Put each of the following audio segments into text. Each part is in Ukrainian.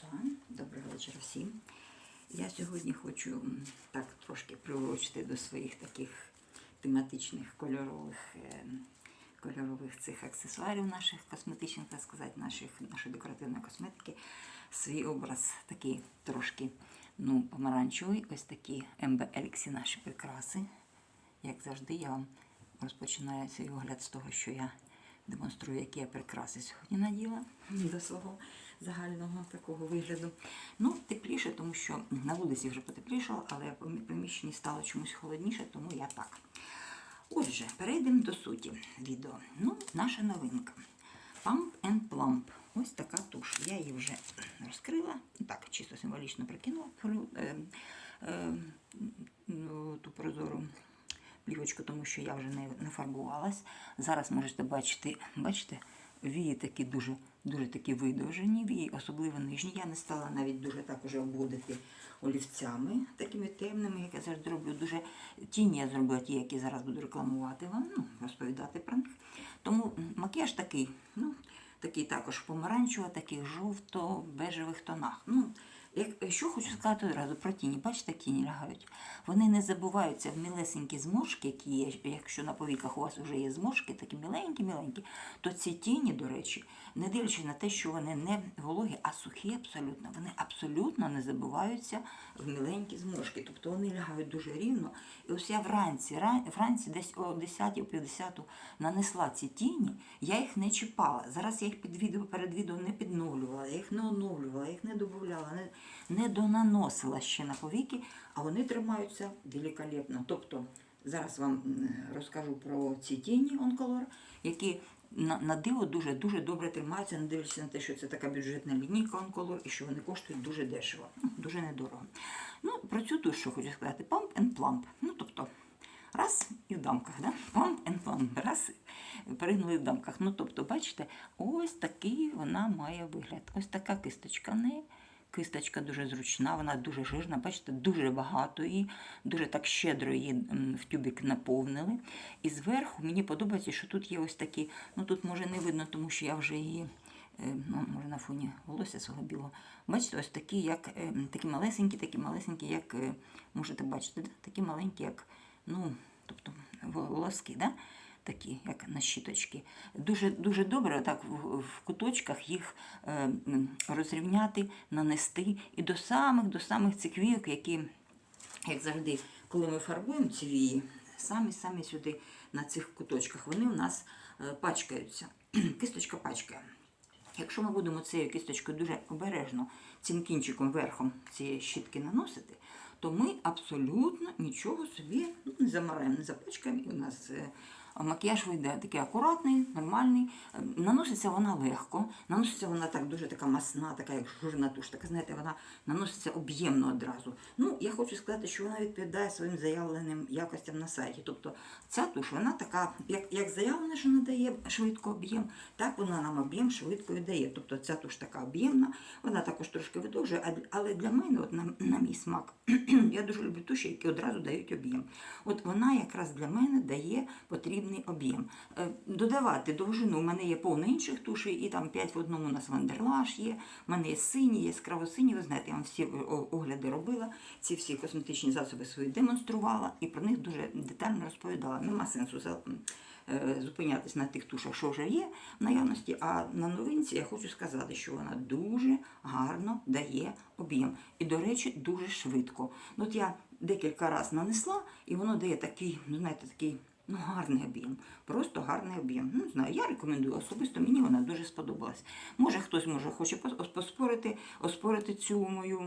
Сузан. Доброго вечора всім. Я сьогодні хочу так трошки приурочити до своїх таких тематичних кольорових, е, кольорових цих аксесуарів наших косметичних, так сказати, наших, нашої декоративної косметики. Свій образ такий трошки ну, помаранчевий. Ось такі МБ Еліксі наші прикраси. Як завжди, я вам розпочинаю свій огляд з того, що я демонструю, які я прикраси сьогодні наділа до свого загального такого вигляду. Ну, тепліше, тому що на вулиці вже потеплішало, але в приміщенні стало чомусь холодніше, тому я так. Отже, перейдемо до суті відео. Ну, наша новинка. Pump and Plump. Ось така туш. Я її вже розкрила. Так, чисто символічно прикинула е, е, ну, ту прозору плівочку, тому що я вже не, не фарбувалась. Зараз можете бачити, бачите, вії такі дуже, дуже такі видовжені, вії, особливо нижні. Я не стала навіть дуже так уже обводити олівцями, такими темними, як я завжди роблю. Дуже тіні я зробила ті, які зараз буду рекламувати вам, ну, розповідати про них. Тому макіяж такий, ну, такий також помаранчево, таких жовто-бежевих тонах. Ну, що хочу сказати одразу про тіні. Бачите, тіні лягають. Вони не забуваються в мілесенькі зморшки, які є, якщо на повіках у вас вже є зморшки, такі міленькі-міленькі, то ці тіні, до речі, не дивлячись на те, що вони не вологі, а сухі абсолютно, вони абсолютно не забуваються в міленькі зморшки. Тобто вони лягають дуже рівно. І ось я вранці, вранці десь о 10 о 50 нанесла ці тіні, я їх не чіпала. Зараз я їх під відео, перед відео не підновлювала, я їх не оновлювала, я їх не додавала, не донаносила ще на повіки, а вони тримаються великолепно. Тобто зараз вам розкажу про ці тіні онколор, які на, на диво дуже дуже добре тримаються, не дивлячись на те, що це така бюджетна лінійка онколор і що вони коштують дуже дешево, ну, дуже недорого. Ну, про цю що хочу сказати, pump and plump. Ну, тобто, раз і в дамках, да? Pump and plump, раз перегнули в дамках. Ну, тобто, бачите, ось такий вона має вигляд. Ось така кисточка в неї. Кисточка дуже зручна, вона дуже жирна, бачите, дуже багато її, дуже так щедро її в тюбик наповнили. І зверху мені подобається, що тут є ось такі, ну тут може не видно, тому що я вже її, е, ну, може на фоні волосся свого білого. Бачите, ось такі, як е, такі малесенькі, такі малесенькі, як е, можете бачити, да? такі маленькі, як ну, тобто волоски, да? Такі, як на щіточки. Дуже, дуже добре так в, куточках їх е, розрівняти, нанести і до самих, до самих цих війок, які, як завжди, коли ми фарбуємо ці вії, самі-самі сюди на цих куточках, вони у нас е, пачкаються. Кисточка пачкає. Якщо ми будемо цією кісточкою дуже обережно цим кінчиком верхом цієї щітки наносити, то ми абсолютно нічого собі ну, не замараємо, не запачкаємо, і у нас е, макіяж вийде такий акуратний, нормальний. Е, Наноситься вона легко, наноситься вона так дуже така масна, така як жирна туш, така, знаєте, вона наноситься об'ємно одразу. Ну, я хочу сказати, що вона відповідає своїм заявленим якостям на сайті. Тобто ця туш, вона така, як, як заявлено, що надає швидко об'єм, так вона нам об'єм швидко і дає. Тобто ця туш така об'ємна, вона також трошки видовжує, але для мене, от на, на мій смак, я дуже люблю туші, які одразу дають об'єм. От вона якраз для мене дає потрібний об'єм. Е, Додавати довжину, у мене є повно інших тушей, і там 5 в одному у нас вандерлаж є, у мене є сині, яскраво сині, ви знаєте, я вам всі огляди робила, ці всі косметичні засоби свої демонструвала і про них дуже детально розповідала. Нема сенсу е, зупинятись на тих тушах, що вже є в наявності. А на новинці я хочу сказати, що вона дуже гарно дає об'єм. І, до речі, дуже швидко. От я декілька разів нанесла, і воно дає такий, ну знаєте, такий. Ну, гарний об'єм, просто гарний об'єм. Ну, знаю, я рекомендую особисто, мені вона дуже сподобалась. Може, хтось може хоче поспорити, оспорити цю мою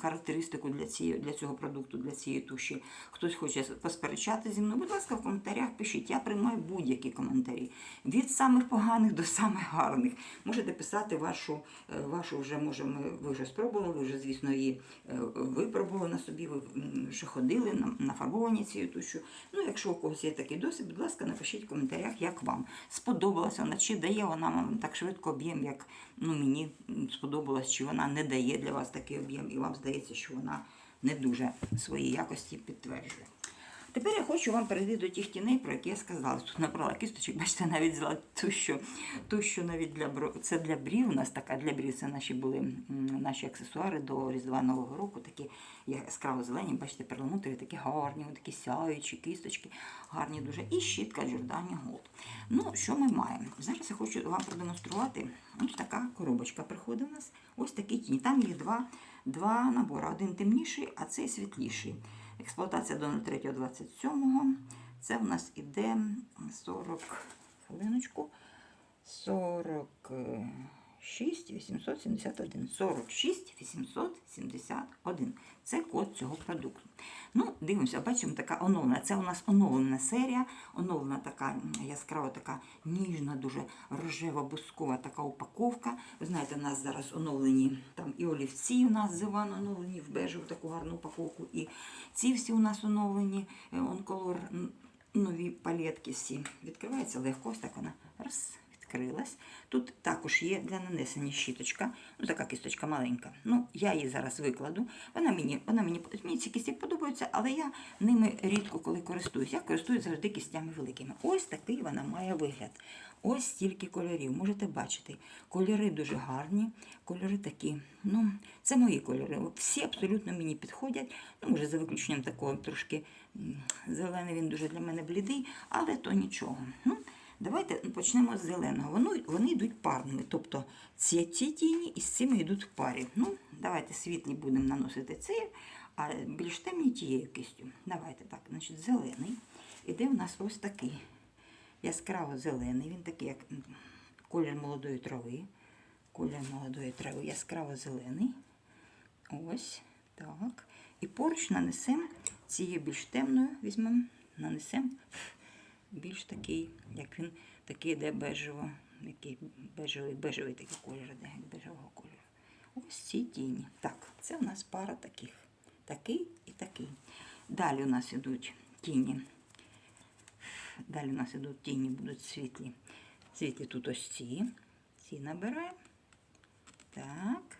характеристику для, цієї, для цього продукту, для цієї туші. Хтось хоче посперечати зі мною. Будь ласка, в коментарях пишіть. Я приймаю будь-які коментарі. Від самих поганих до самих гарних. Можете писати вашу, е, вашу вже, може, ми, ви вже спробували, ви вже, звісно, її е, випробували на собі, ви вже ходили на, нафарбовані цією тушю. Ну, якщо у когось є такий досвід, будь ласка, напишіть в коментарях, як вам сподобалася вона, чи дає вона вам так швидко об'єм, як ну, мені сподобалось, чи вона не дає для вас такий об'єм, і вам здається, що вона не дуже свої якості підтверджує. Тепер я хочу вам перейти до тих тіней, про які я сказала. Тут набрала кісточок, бачите, навіть взяла ту, що, ту, що навіть для бро... це для брів. У нас така для брів. Це наші були наші аксесуари до Різдва Нового року. Такі яскраво зелені, бачите, перламутрові, такі гарні, такі сяючі, кісточки, гарні дуже. І щітка Giordani Gold. Ну, що ми маємо? Зараз я хочу вам продемонструвати. Ось така коробочка приходить у нас. Ось такі тіні. Там їх два, два набори. Один темніший, а цей світліший. Експлуатація до 03.27. Це в нас іде 40 хвилиночку. 46 871. 46 871. Це код цього продукту. Ну, дивимося, бачимо, така оновлена. Це у нас оновлена серія, оновлена така яскрава, така ніжна, дуже рожева, бускова така упаковка. Ви знаєте, у нас зараз оновлені там і олівці у нас з оновлені в бежеву таку гарну упаковку. І ці всі у нас оновлені, е, онколор нові палетки всі. Відкривається легко, ось так вона раз. Відкрилась. Тут також є для нанесення щіточка, ну така кісточка маленька. Ну, я її зараз викладу. Вона мені, вона мені, мені ці кісті подобаються, але я ними рідко коли користуюсь. Я користуюсь завжди кістями великими. Ось такий вона має вигляд. Ось стільки кольорів. Можете бачити. Кольори дуже гарні, кольори такі. Ну, це мої кольори. Всі абсолютно мені підходять. Ну, може, за виключенням такого трошки зелений, він дуже для мене блідий, але то нічого. Ну, Давайте почнемо з зеленого. Вони, вони йдуть парними. Тобто ці, ці тіні із цими йдуть в парі. Ну, давайте світлі будемо наносити цей, а більш темні тією кистю. Давайте так, значить, зелений. Іде в нас ось такий яскраво зелений. Він такий, як колір молодої трави. Колір молодої трави, яскраво зелений. Ось так. І поруч нанесемо цією більш темною, візьмемо, нанесемо більш такий, як він такий йде бежево, який бежевий, бежевий такий колір іде, бежевого кольору. Ось ці тіні. Так, це у нас пара таких. Такий і такий. Далі у нас ідуть тіні. Далі у нас ідуть тіні, будуть світлі. Світлі тут ось ці. Ці набираємо. Так,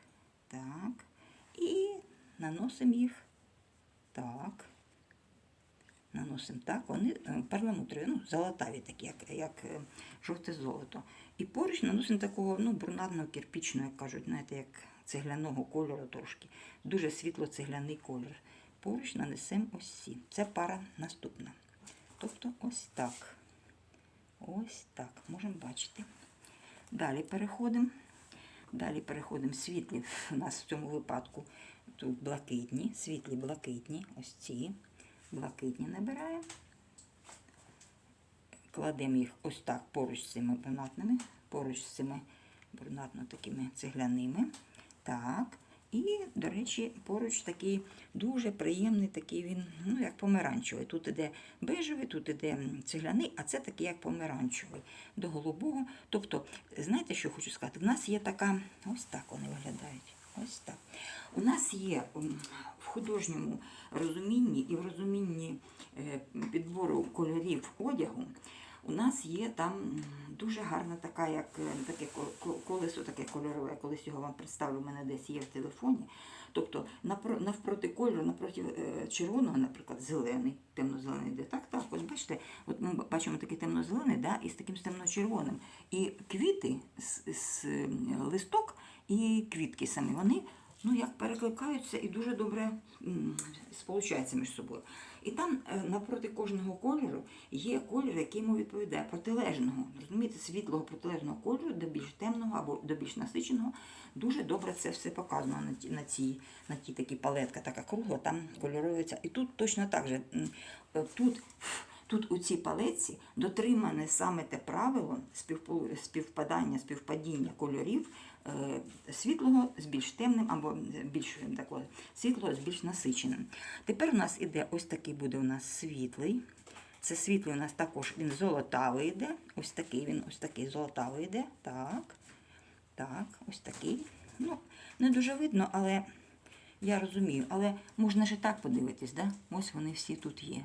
так. І наносимо їх. Так наносимо так, вони е, перламутрові, ну, золотаві, такі, як як е, жовте золото. І поруч наносимо такого ну, брунатного кирпічного, як кажуть, знаєте, як цегляного кольору трошки. Дуже світло-цегляний колір. Поруч нанесемо ось ці. Це пара наступна. Тобто ось так. Ось так. Можемо бачити. Далі переходимо. Далі переходимо світлі. У нас в цьому випадку тут блакитні, світлі блакитні, ось ці блакитні набираємо, кладемо їх ось так поруч з цими брунатними, поруч з цими брунатно такими цегляними. Так. І, до речі, поруч такий дуже приємний, такий він, ну, як помаранчевий. Тут іде бежевий, тут іде цегляний, а це такий як помаранчевий до голубого. Тобто, знаєте, що хочу сказати? В нас є така, ось так вони виглядають. Ось так. У нас є в художньому розумінні і в розумінні е, підбору кольорів одягу. У нас є там дуже гарна така, як е, таке ко- ко- колесо, таке кольорове. Я колись його вам представлю, у мене десь є в телефоні. Тобто навпроти кольору, напроти е, червоного, наприклад, зелений, темно-зелений йде. Так, так, ось бачите, от ми бачимо такий темно-зелений, да, і з таким темно-червоним. І квіти, з, з листок і квітки самі, вони ну, як перекликаються і дуже добре сполучаються між собою. І там е, напроти кожного кольору є колір, який йому відповідає протилежного. Розумієте, світлого протилежного кольору до більш темного або до більш насиченого. Дуже добре це все показано на ті, на цій, на тій такій палетка, така кругла, там кольорується. І тут точно так же. е, Тут Тут у цій палеці дотримане саме те правило співпадання, співпадіння кольорів світлого з більш темним або більш такого світлого з більш насиченим. Тепер у нас іде ось такий буде у нас світлий. Це світлий у нас також він золотавий йде. Ось такий він, ось такий золотавий йде. Так. Так, ось такий. Ну, не дуже видно, але я розумію. Але можна ж і так подивитись, да? Ось вони всі тут є.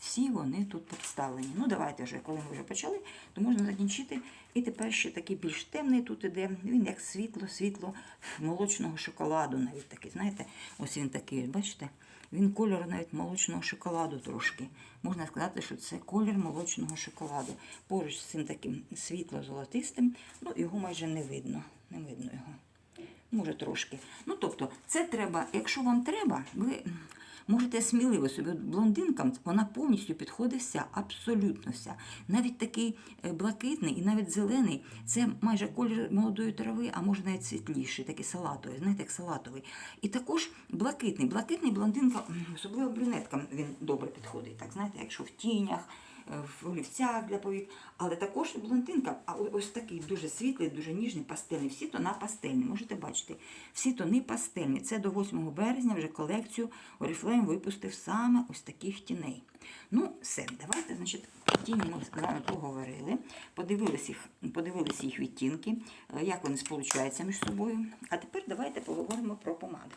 Всі вони тут представлені. Ну, давайте вже, коли ми вже почали, то можна закінчити. І тепер ще такий більш темний тут іде. Він як світло, світло молочного шоколаду, навіть такий, знаєте, ось він такий, бачите? Він кольор навіть молочного шоколаду трошки. Можна сказати, що це колір молочного шоколаду. Поруч з цим таким світло-золотистим, ну його майже не видно. Не видно його. Може трошки. Ну, тобто, це треба, якщо вам треба, ви можете сміливо собі. Блондинкам вона повністю підходить вся, абсолютно вся. Навіть такий е, блакитний і навіть зелений це майже колір молодої трави, а може навіть світліший, такий салатовий, знаєте, як салатовий. І також блакитний. Блакитний блондинка, особливо брюнеткам, він добре підходить. Так, знаєте, якщо в тінях. Е, В олівцях для повік, але також блондинка, а ось такий дуже світлий, дуже ніжний, пастельний. Всі тона пастельні, можете бачити. Всі тони пастельні. Це до 8 березня вже колекцію Oriflame випустив саме ось таких тіней. Ну, все, давайте, значить, тіні ми з вами поговорили, подивилися їх, подивилися їх відтінки, е, як вони сполучаються між собою. А тепер давайте поговоримо про помади.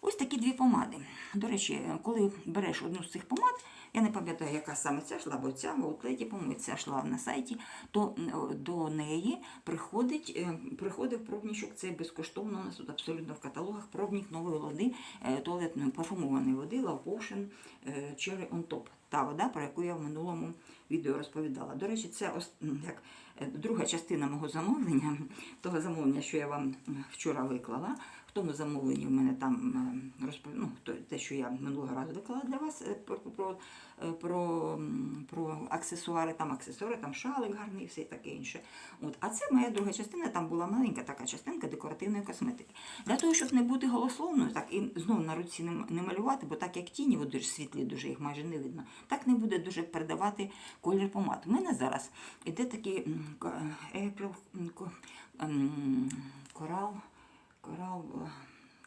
Ось такі дві помади. До речі, коли береш одну з цих помад, я не пам'ятаю, яка саме ця йшла, бо ця в аутлеті, по-моєму, ця йшла на сайті, то до неї приходить, е, приходив пробничок, це безкоштовно у нас тут абсолютно в каталогах пробник нової води, е, туалетної парфумованої води Love Potion е, Cherry on Top. Та вода, про яку я в минулому відео розповідала. До речі, це як е, друга частина мого замовлення, того замовлення, що я вам вчора виклала. В тому замовленні в мене там е, ну, те, що я минулого разу виклала для вас е, про, про, е, про, про аксесуари, там аксесуари, там шалик гарний і все таке інше. От. А це моя друга частина, там була маленька така частинка декоративної косметики. Для того, щоб не бути голословною, так і знову на руці не, малювати, бо так як тіні, от дуже світлі, дуже їх майже не видно, так не буде дуже передавати колір помад. У мене зараз іде такий April, корал, корал.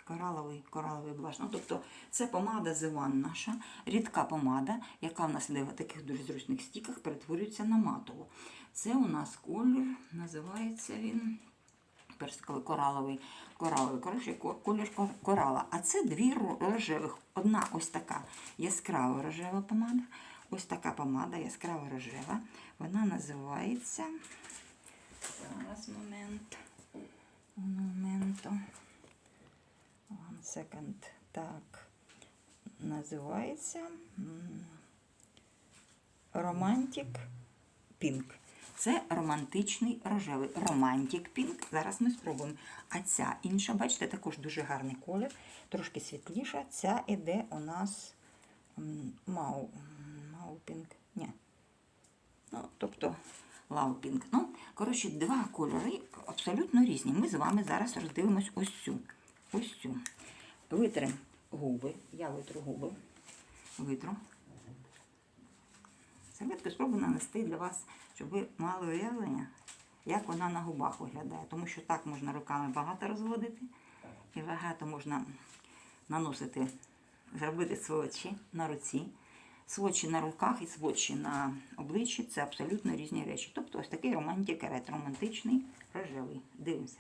Кораловий, кораловий блаш. Ну, тобто це помада The One наша, рідка помада, яка в нас в таких дуже зручних стіках, перетворюється на матову. Це у нас колір, називається він персиковий кораловий, кораловий коротше, колір корала. А це дві рожевих. Одна ось така яскрава рожева помада. Ось така помада яскрава рожева. Вона називається. Зараз момент. Моменту. One second. Так. Називається Romantic Pink. Це романтичний рожевий. Romantic Pink. Зараз ми спробуємо. А ця інша, бачите, також дуже гарний колір, трошки світліша. Ця іде у нас Мау. Мау. Ні. Ну, тобто Pink. Ну, коротше, два кольори абсолютно різні. Ми з вами зараз роздивимось ось цю. Ось цю. Витримо губи. Я витру губи. Витру. Серветку спробую нанести для вас, щоб ви мали уявлення, як вона на губах виглядає. Тому що так можна руками багато розводити і багато можна наносити, зробити свочі на руці. Свочі на руках і свочі на обличчі це абсолютно різні речі. Тобто ось такий романтик ред, романтичний рожевий. Дивимося.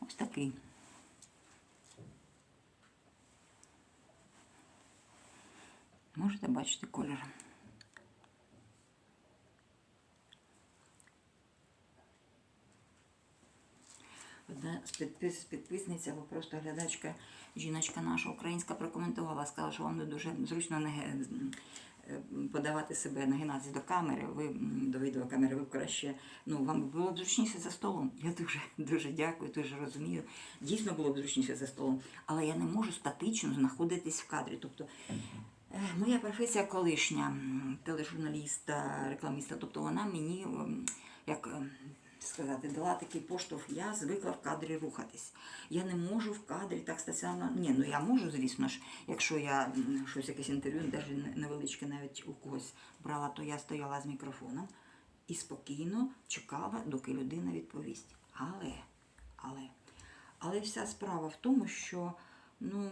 Ось такий. Можете бачити колір. Одна з підпис, підписниця або просто глядачка, жіночка наша українська прокоментувала, сказала, що вам не дуже зручно не, подавати себе нагинатися до камери, ви до відеокамери, ви краще, ну вам було б зручніше за столом. Я дуже дуже дякую, дуже розумію. Дійсно було б зручніше за столом, але я не можу статично знаходитись в кадрі. Тобто Моя професія колишня тележурналіста, рекламіста, тобто вона мені, як ем, сказати, дала такий поштовх, я звикла в кадрі рухатись. Я не можу в кадрі так стаціонарно. Ні, ну я можу, звісно ж, якщо я щось якесь інтерв'ю, навіть невеличке навіть у когось брала, то я стояла з мікрофоном і спокійно чекала, доки людина відповість. Але, але, але вся справа в тому, що ну.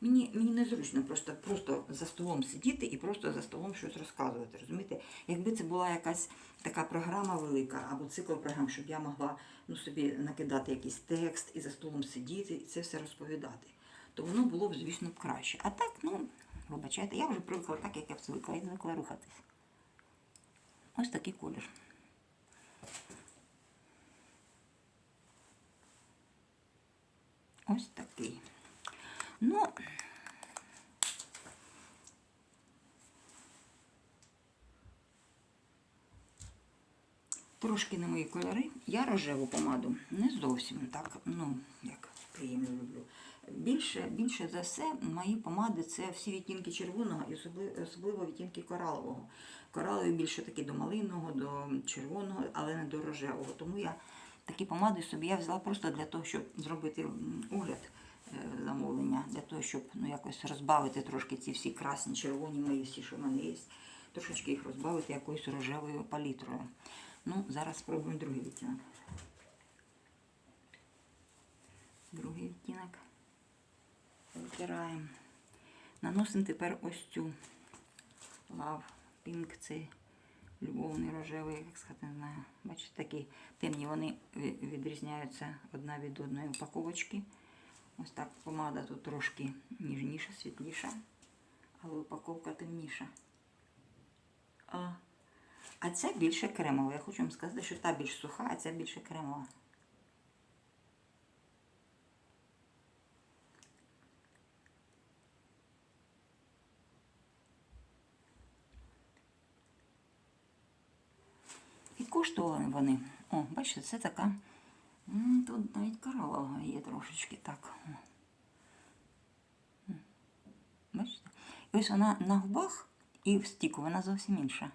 Мені, мені незручно просто, просто за столом сидіти і просто за столом щось розказувати. Розумієте? Якби це була якась така програма велика або цикл програм, щоб я могла ну, собі накидати якийсь текст і за столом сидіти і це все розповідати, то воно було б, звісно, краще. А так, ну, вибачайте, я вже привикла так, як я звикла, і звикла рухатись. Ось такий колір. Ось такий. Ну, трошки не мої кольори. Я рожеву помаду не зовсім так, ну, як приємно люблю. Більше, більше за все, мої помади це всі відтінки червоного і особливо, відтінки коралового. Кораловий більше такі до малиного, до червоного, але не до рожевого. Тому я такі помади собі я взяла просто для того, щоб зробити огляд замовлення, для того, щоб ну, якось розбавити трошки ці всі красні, червоні мої всі, що в мене є. Трошечки їх розбавити якоюсь рожевою палітрою. Ну, зараз спробуємо другий відтінок. Другий відтінок. Витираємо. Наносимо тепер ось цю лав пінк, це любовний рожевий, як сказати, не знаю. Бачите, такі темні вони відрізняються одна від одної упаковочки. Ось так помада тут трошки ніжніша, світліша, але упаковка темніша. А, а ця більше кремова. Я хочу вам сказати, що та більш суха, а ця більше кремова. І коштували вони. О, бачите, це така. Тут навіть коралова є трошечки так. Бачите? І ось вона на губах і в стіку вона зовсім інша.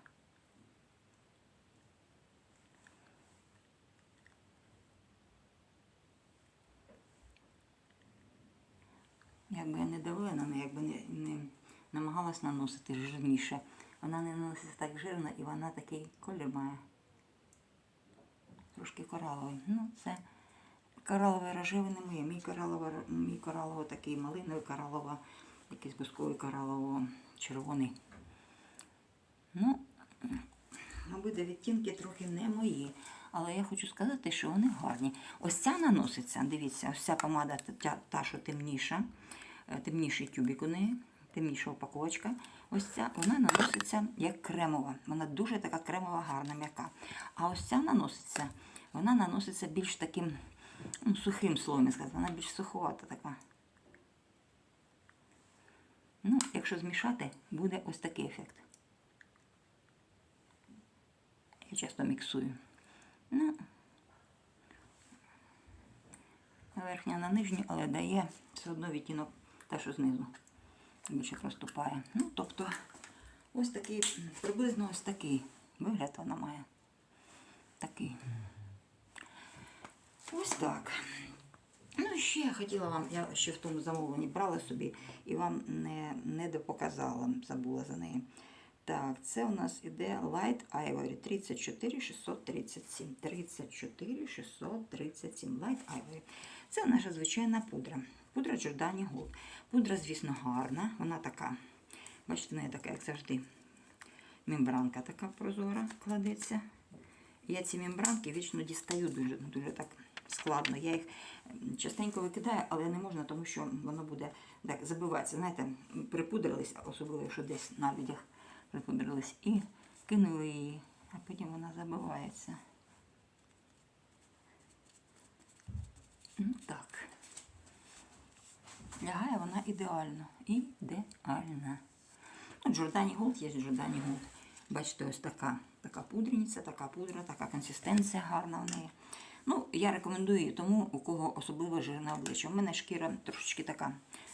Якби я не давила на якби не, не намагалась наносити жирніше. Вона не наноситься так жирно і вона такий колір має. Трошки кораловий. Ну, це кораловий рожевий не моє. Мій коралово, мій коралово такий малиновий, коралово, якийсь бусковий коралово червоний. Ну, обидва відтінки трохи не мої. Але я хочу сказати, що вони гарні. Ось ця наноситься, дивіться, ось ця помада та, та що темніша, е, темніший тюбик у неї, темніша упаковочка. Ось ця вона наноситься як кремова. Вона дуже така кремова, гарна, м'яка. А ось ця наноситься, вона наноситься більш таким ну, сухим словом, сказати, вона більш суховата така. Ну, якщо змішати, буде ось такий ефект. Я часто міксую. Ну, верхня на нижню, але дає все одно відтінок те, що знизу. Більше проступає. Ну, тобто, ось такий, приблизно ось такий вигляд вона має. Такий. Ось так. Ну, і ще я хотіла вам, я ще в тому замовленні брала собі і вам не, не допоказала, забула за неї. Так, це у нас іде Light Ivory 34 637. 34 637 Light Ivory. Це наша звичайна пудра. Пудра Giordani Gold. Пудра, звісно, гарна. Вона така, бачите, в неї така, як завжди, мембранка така прозора кладеться. Я ці мембранки вічно дістаю дуже, дуже так складно. Я їх частенько викидаю, але не можна, тому що воно буде так забиватися. Знаєте, припудрились, особливо, якщо десь на людях припудрились, і кинули її, а потім вона забивається. Ну так. Лягає вона ідеально. Ідеальна. Джордані Голд є Джордані Голд. Бачите, ось така, така пудрениця, така пудра, така консистенція гарна в неї. Ну, я рекомендую її тому, у кого особливо жирне обличчя. У мене шкіра трошечки така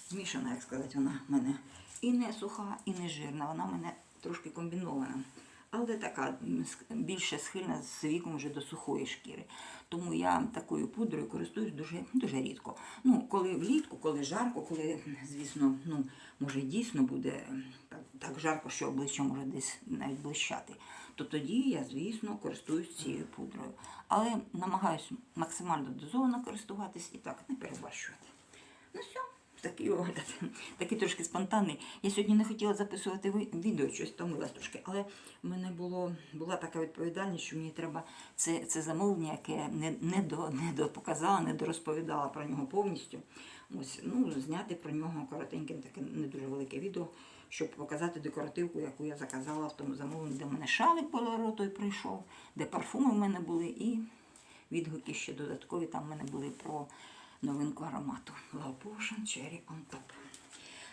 змішана, як сказати, вона в мене і не суха, і не жирна. Вона в мене трошки комбінована. Але така більше схильна з віком вже до сухої шкіри. Тому я такою пудрою користуюсь дуже, дуже рідко. Ну, коли влітку, коли жарко, коли, звісно, ну, може дійсно буде так, так жарко, що обличчя може десь навіть блищати, то тоді я, звісно, користуюсь цією пудрою. Але намагаюся максимально дозовано користуватись і так не перебарщувати. Ну все, такий такий трошки спонтанний. Я сьогодні не хотіла записувати відео, щось втомилась трошки, але в мене було, була така відповідальність, що мені треба це, це замовлення, яке не, не, до, не до показала, не дорозповідала про нього повністю. Ось, ну, зняти про нього коротеньке, таке не дуже велике відео, щоб показати декоративку, яку я заказала в тому замовленні, де в мене шалик поларо той прийшов, де парфуми в мене були, і відгуки ще додаткові там в мене були про новинку аромату Love Potion Cherry on Top.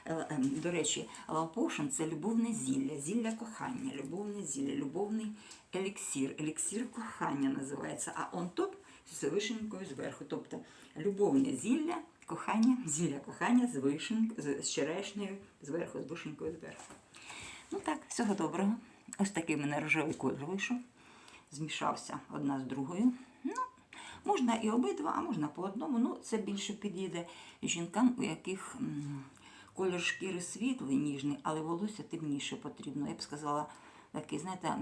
Е, ем, До речі, Love Potion – це любовне зілля, зілля кохання, любовне зілля, любовний еліксір. Еліксір кохання називається, а on top з вишенькою зверху. Тобто любовне зілля, кохання, зілля кохання з вишень, з черешнею зверху, з вишенькою зверху. Ну так, всього доброго. Ось такий в мене рожевий колір вийшов. Змішався одна з другою. Ну, можна і обидва, а можна по одному. Ну, це більше підійде жінкам, у яких колір шкіри світлий, ніжний, але волосся темніше потрібно. Я б сказала, такий, знаєте,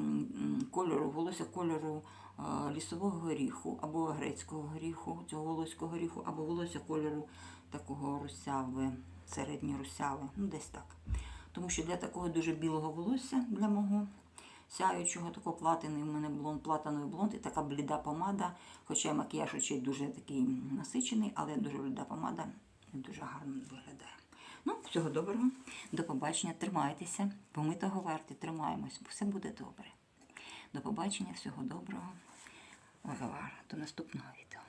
кольору, волосся кольору е, лісового горіху або грецького горіху, цього волоського горіху, або волосся кольору такого русяве, середньо русяве, ну десь так. Тому що для такого дуже білого волосся, для мого сяючого, такого платини, в мене блонд, платиновий блонд і така бліда помада. Хоча макіяж очей дуже такий насичений, але дуже бліда помада дуже гарно виглядає. Ну, всього доброго, до побачення, тримайтеся, помитого варті, тримаємось, бо все буде добре. До побачення, всього доброго. Вагавар, до наступного відео.